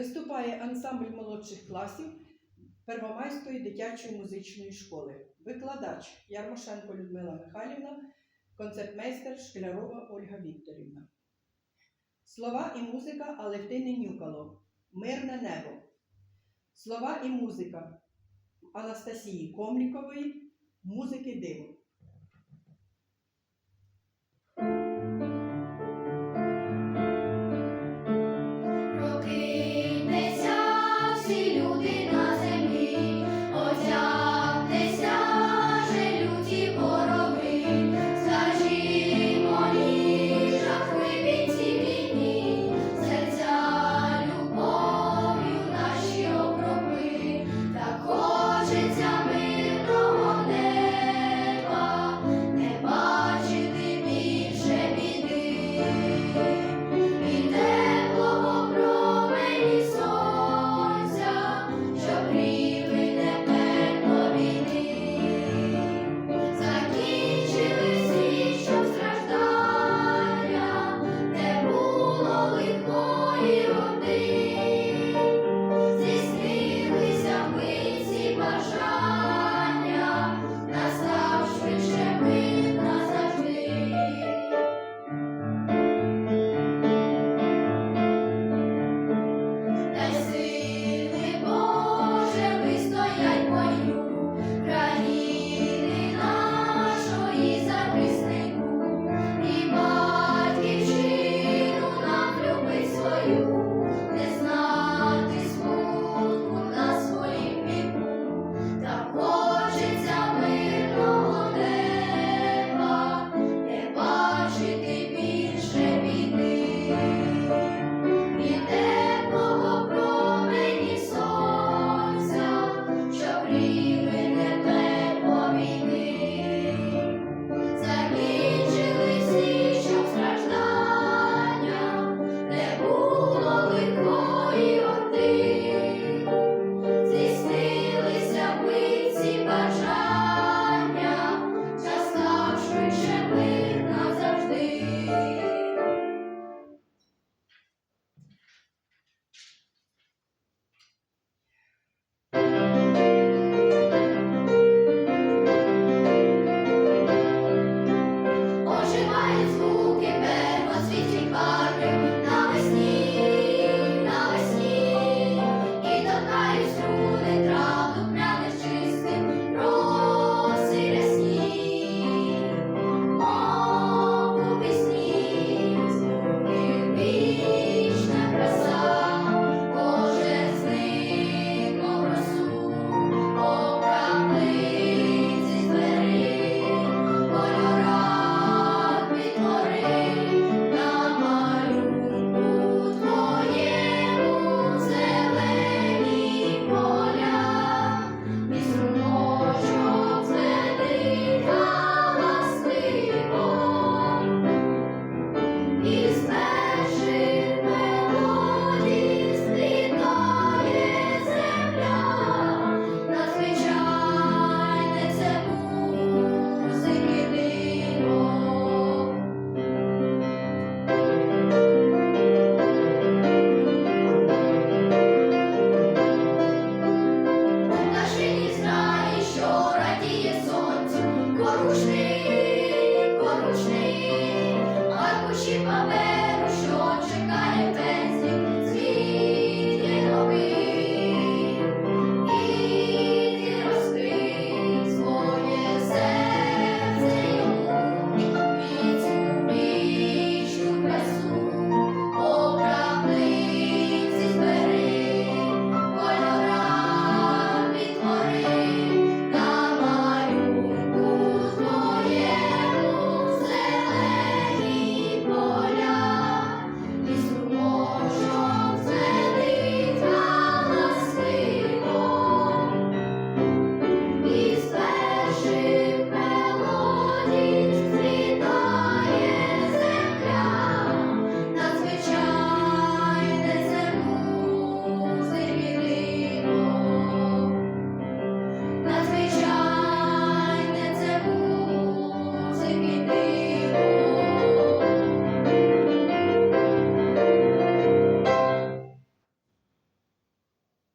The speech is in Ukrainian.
Виступає ансамбль молодших класів Первомайської дитячої музичної школи. Викладач Ярмошенко Людмила Михайлівна, концертмейстер Шклярова Ольга Вікторівна. Слова і музика Алевтини Нюкало. Мирне небо. Слова і музика Анастасії Комлікової. Музики диво.